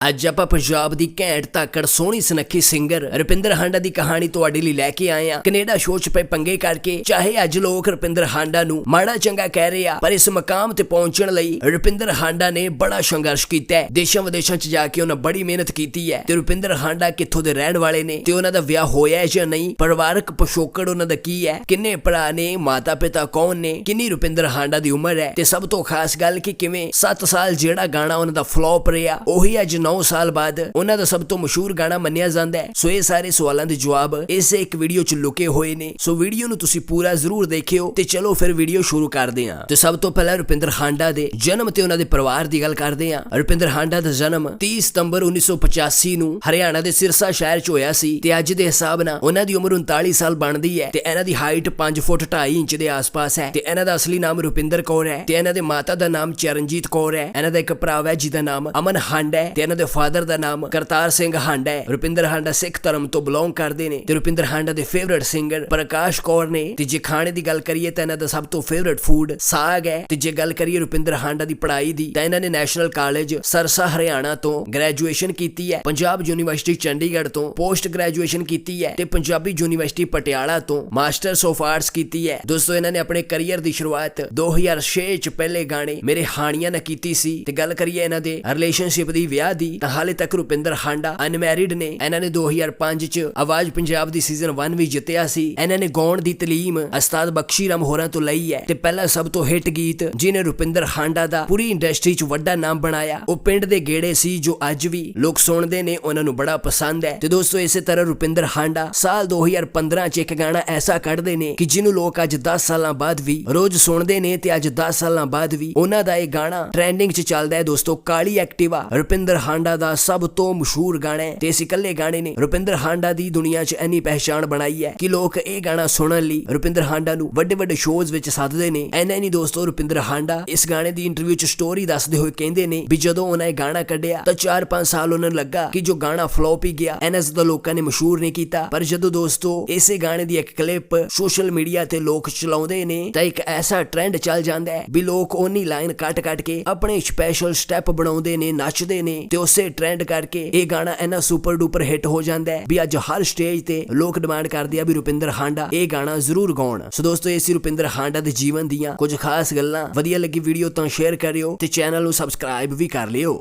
ਅੱਜ ਆਪਾਂ ਪੰਜਾਬ ਦੀ ਘੈਂਟ ਤਾਕੜ ਸੋਹਣੀ ਸੁਨੱਖੀ ਸਿੰਗਰ ਰੁਪਿੰਦਰ ਹਾਂਡਾ ਦੀ ਕਹਾਣੀ ਤੁਹਾਡੇ ਲਈ ਲੈ ਕੇ ਆਏ ਆ ਕੈਨੇਡਾ ਸ਼ੋਅ 'ਚ ਪਏ ਪੰਗੇ ਕਰਕੇ ਚਾਹੇ ਅੱਜ ਲੋਕ ਰੁਪਿੰਦਰ ਹਾਂਡਾ ਨੂੰ ਮਾੜਾ ਚੰਗਾ ਕਹਿ ਰਹੇ ਆ, ਪਰ ਇਸ ਮਕਾਮ ਤੇ ਪਹੁੰਚਣ ਲਈ ਰੁਪਿੰਦਰ ਹਾਂਡਾ ਨੇ ਬੜਾ ਸੰਘਰਸ਼ ਕੀਤਾ ਦੇਸ਼ਾਂ ਵਿਦੇਸ਼ਾਂ 'ਚ ਜਾ ਕੇ ਉਹਨਾਂ ਬੜੀ ਮਿਹਨਤ ਕੀਤੀ ਹੈ ਤੇ ਰੁਪਿੰਦਰ ਹਾਂਡਾ ਕਿੱਥੋਂ ਦੇ ਰਹਿਣ ਵਾਲੇ ਨੇ ਤੇ ਉਹਨਾਂ ਦਾ ਵਿਆਹ ਹੋਇਆ ਜਾਂ ਨਹੀਂ, ਪਰਿਵਾਰਕ ਪਿਛੋਕੜ ਉਹਨਾਂ ਦਾ ਕੀ ਹੈ, ਕਿੰਨੇ ਭਰਾ ਨੇ ਮਾਤਾ ਪਿਤਾ ਕੌਣ ਨੇ, ਕਿੰਨੀ ਰੁਪਿੰਦਰ ਹਾਂਡਾ ਦੀ ਉਮਰ ਹੈ ਤੇ ਸਭ ਤੋਂ ਖਾਸ ਗੱਲ ਕਿ ਕਿਵੇਂ 7 ਸਾਲ ਜਿਹੜਾ ਗਾਣਾ ਉਹਨਾਂ ਦਾ ਫਲॉप ਰਿਹਾ, ਉਹੀ ਅੱਜ 9 ਸਾਲ ਬਾਅਦ ਉਹਨਾਂ ਦਾ ਸਭ ਤੋਂ ਮਸ਼ਹੂਰ ਗਾਣਾ ਮੰਨਿਆ ਜਾਂਦਾ ਹੈ। ਸੋ ਇਹ ਸਾਰੇ ਸਵਾਲਾਂ ਦੇ ਜਵਾਬ ਇਸੇ ਇੱਕ ਵੀਡੀਓ 'ਚ ਲੁਕੇ ਹੋਏ ਨੇ। ਸੋ ਵੀਡੀਓ ਨੂੰ ਤੁਸੀਂ ਪੂਰਾ ਜ਼ਰੂਰ ਦੇਖਿਓ ਤੇ ਚਲੋ ਫਿਰ ਵੀਡੀਓ ਸ਼ੁਰੂ ਕਰਦੇ ਹਾਂ। ਤੇ ਸਭ ਤੋਂ ਪਹਿਲਾਂ ਰੁਪਿੰਦਰ ਹਾਂਡਾ ਦੇ ਜਨਮ ਤੇ ਉਹਨਾਂ ਦੇ ਪਰਿਵਾਰ ਦੀ ਗੱਲ ਕਰਦੇ ਹਾਂ। ਰੁਪਿੰਦਰ ਹਾਂਡਾ ਦਾ ਜਨਮ 30 ਸਤੰਬਰ 1985 ਨੂੰ ਹਰਿਆਣਾ ਦੇ ਸਿਰਸਾ ਸ਼ਹਿਰ 'ਚ ਹੋਇਆ ਸੀ ਤੇ ਅੱਜ ਦੇ ਹਿਸਾਬ ਨਾਲ ਉਹਨਾਂ ਦੀ ਉਮਰ 39 ਸਾਲ ਬਣਦੀ ਹੈ ਤੇ ਇਹਨਾਂ ਦੀ ਹਾਈਟ 5 ਫੁੱਟ 2.5 ਇੰਚ ਦੇ ਆਸ-ਪਾਸ ਹੈ। ਤੇ ਇਹਨਾਂ ਦਾ ਅਸਲੀ ਨਾਮ ਰੁਪਿੰਦਰ ਕੌਰ ਹੈ ਤੇ ਇਹਨਾਂ ਦੇ ਮਾਤਾ ਦਾ ਨਾਮ ਚਰਨਜੀਤ ਕੌਰ ਹੈ। ਇਹਨਾਂ ਦਾ ਇੱਕ ਭਰਾ ਹੈ ਜਿਹਦਾ ਨਾਮ ਅਮਨ ਹਾਂਡਾ ਹੈ ਤੇ ਇਹਨਾਂ ਦੇ ਫਾਦਰ ਦਾ ਨਾਮ ਕਰਤਾਰ ਸਿੰਘ ਹਾਂਡਾ ਹੈ। ਰੁਪਿੰਦਰ ਹਾਂਡਾ ਸਿੱਖ ਧਰਮ ਤੋਂ ਬਿਲੋਂਗ ਕਰਦੇ ਨੇ ਤੇ ਰੁਪਿੰਦਰ ਹਾਂਡਾ ਦੇ ਫੇਵਰਿਟ ਸਿੰਗਰ ਪ੍ਰਕਾਸ਼ ਕੌਰ ਨੇ। ਤੇ ਜੇ ਖਾਣੇ ਦੀ ਗੱਲ ਕਰੀਏ ਤਾਂ ਇਹਨਾਂ ਦਾ ਸਭ ਤੋਂ ਫੇਵਰਿਟ ਫੂਡ ਸਾਗ ਹੈ। ਤੇ ਜੇ ਗੱਲ ਕਰੀਏ ਰੁਪਿੰਦਰ ਹਾਂਡਾ ਦੀ ਪੜ੍ਹਾਈ ਦੀ ਤਾਂ ਇਹਨਾਂ ਨੇ ਨੈਸ਼ਨਲ ਕਾਲਜ ਸਰਸਾ, ਹਰਿਆਣਾ ਤੋਂ ਗ੍ਰੈਜੂਏਸ਼ਨ ਕੀਤੀ ਹੈ। ਪੰਜਾਬ ਯੂਨੀਵਰਸਿਟੀ ਚੰਡੀਗੜ੍ਹ ਤੋਂ ਪੋਸਟ ਗ੍ਰੈਜੂਏਸ਼ਨ ਕੀਤੀ ਹੈ ਤੇ ਪੰਜਾਬੀ ਯੂਨੀਵਰਸਿਟੀ ਪਟਿਆਲਾ ਤੋਂ ਮਾਸਟਰਸ ਆਫ ਆਰਟਸ ਕੀਤੀ ਹੈ। ਦੋਸਤੋ, ਇਹਨਾਂ ਨੇ ਆਪਣੇ ਕੈਰੀਅਰ ਦੀ ਸ਼ੁਰੂਆਤ 2006 ਚ ਪਹਿਲੇ ਗਾਣੇ ਮੇਰੇ ਹਾਣੀਆਂ ਨਾਲ ਕੀਤੀ ਸੀ। ਤੇ ਗੱਲ ਕਰੀਏ ਇਹਨਾਂ ਦੇ ਰਿਲੇਸ਼ਨਸ਼ਿਪ ਦੀ ਵਿਆਹ ਦੀ ਤਾਂ ਹਾਲੇ ਤੱਕ ਰੁਪਿੰਦਰ ਹਾਂਡਾ ਅਨਮੈਰਿਡ ਨੇ। ਇਹਨਾਂ ਨੇ 2005 ਚ ਆਵਾਜ਼ ਪੰਜਾਬ ਦੀ ਸੀਜ਼ਨ 1 ਵੀ ਜਿੱਤਿਆ ਸੀ। ਇਹਨਾਂ ਨੇ ਗਾਉਣ ਦੀ ਤਾਲੀਮ ਉਸਤਾਦ ਬਖਸ਼ੀ ਰਾਮ ਹੋਰਾਂ ਤੋਂ ਲਈ ਹੈ ਤੇ ਪਹਿਲਾ ਸਭ ਤੋਂ ਹਿੱਟ ਗੀਤ ਜਿਹਨੇ ਰੁਪਿੰਦਰ ਹਾਂਡਾ ਦਾ ਪੂਰੀ ਇੰਡਸਟਰੀ 'ਚ ਵੱਡਾ ਨਾਮ ਬਣਾਇਆ, ਉਹ ਪਿੰਡ ਦੇ ਗੇੜੇ ਸੀ ਜੋ ਅੱਜ ਵੀ ਲੋਕ ਸੁਣਦੇ ਨੇ, ਉਹਨਾਂ ਨੂੰ ਬੜਾ ਪਸੰਦ ਹੈ। ਤੇ ਦੋਸਤੋ, ਇਸੇ ਤਰ੍ਹਾਂ ਰੁਪਿੰਦਰ ਹਾਂਡਾ ਸਾਲ 2015 ਚ ਇੱਕ ਗਾਣਾ ਐਸਾ ਕੱਢਦੇ ਨੇ ਕਿ ਜਿਹਨੂੰ ਲੋਕ ਅੱਜ 10 ਸਾਲਾਂ ਬਾਅਦ ਵੀ ਰੋਜ਼ ਸੁਣਦੇ ਨੇ ਤੇ ਅੱਜ 10 ਸਾਲਾਂ ਬਾਅਦ ਵੀ ਉਹਨਾਂ ਦਾ ਇਹ ਗਾਣਾ ਟ੍ਰੈਂਡਿੰਗ 'ਚ ਚੱਲਦਾ ਹੈ। ਦੋਸਤੋ, ਕਾਲੀ ਐਕਟਿਵਾ ਰੁਪਿੰਦਰ ਹਾਂਡਾ ਦਾ ਸਭ ਤੋਂ ਮਸ਼ਹੂਰ ਗਾਣਾ ਹੈ। ਤੇ ਇਸ ਇਕੱਲੇ ਗਾਣੇ ਨੇ ਰੁਪਿੰਦਰ ਹਾਂਡਾ ਦੀ ਦੁਨੀਆ 'ਚ ਇੰਨੀ ਪਹਿਚਾਣ ਬਣਾਈ ਹੈ ਕਿ ਲੋਕ ਇਹ ਗਾਣਾ ਸੁਣਨ ਲਈ ਰੁਪਿੰਦਰ ਹਾਂਡਾ ਨੂੰ ਵੱਡੇ ਵੱਡੇ ਸ਼ੋਜ਼ ਵਿੱਚ ਸੱਦਦੇ ਨੇ। ਐਨਾ ਨਹੀਂ ਦੋਸਤੋ, ਰੁਪਿੰਦਰ ਹਾਂਡਾ ਇਸ ਗਾਣੇ ਦੀ ਇੰਟਰਵਿਊ 'ਚ ਸਟੋਰੀ ਦੱਸਦੇ ਹੋਏ ਕਹਿੰਦੇ ਨੇ ਵੀ ਜਦੋਂ ਉਹਨਾਂ ਇਹ ਗਾਣਾ ਕੱਢਿਆ ਤਾਂ 4-5 ਸਾਲ ਉਹਨਾਂ ਨੂੰ ਲੱਗਾ ਕਿ ਜੋ ਗਾਣਾ ਫਲੋਪ ਹੀ ਗਿਆ ਐਨਾ ਦਾ ਲੋਕਾਂ ਨੇ ਮਸ਼ਹੂਰ ਨਹੀਂ ਕੀਤਾ। ਪਰ ਜਦੋਂ ਦੋਸਤੋ ਇਸੇ ਗਾਣੇ ਦੀ ਇੱਕ ਕਲਿੱਪ ਸੋਸ਼ਲ ਮੀਡੀਆ ਤੇ ਲੋਕ ਚਲਾਉਂਦੇ ਨੇ ਤਾਂ ਇੱਕ ਐਸਾ ਟ੍ਰੈਂਡ ਚੱਲ ਜਾਂਦਾ ਹੈ ਵੀ ਲੋਕ ਓਨੀ ਲਾਈਨ ਕੱਟ-ਕੱਟ ਕੇ ਆਪਣੇ ਸਪੈਸ਼ਲ ਸਟੈਪ ਬਣਾਉਂਦੇ ਨੇ, ਨੱਚਦੇ ਨੇ ਤੇ ਉਸ ਉਸੇ ਟ੍ਰੈਂਡ ਕਰਕੇ ਇਹ ਗਾਣਾ ਇੰਨਾ ਸੁਪਰ ਡੂਪਰ ਹਿੱਟ ਹੋ ਜਾਂਦਾ ਹੈ ਵੀ ਅੱਜ ਹਰ ਸਟੇਜ ਤੇ ਲੋਕ ਡਿਮਾਂਡ ਕਰਦੇ ਆ ਵੀ ਰੁਪਿੰਦਰ ਹਾਂਡਾ ਇਹ ਗਾਣਾ ਜ਼ਰੂਰ ਗਾਉਣ। ਸੋ ਦੋਸਤੋ, ਇਹ ਸੀ ਰੁਪਿੰਦਰ ਹਾਂਡਾ ਦੇ ਜੀਵਨ ਦੀਆਂ ਕੁਝ ਖਾਸ ਗੱਲਾਂ। ਵਧੀਆ ਲੱਗੀ ਵੀਡੀਓ ਤਾਂ ਸ਼ੇਅਰ ਕਰਿਓ ਤੇ ਚੈਨਲ ਨੂੰ ਸਬਸਕ੍ਰਾਈਬ ਵੀ ਕਰ ਲਿਓ।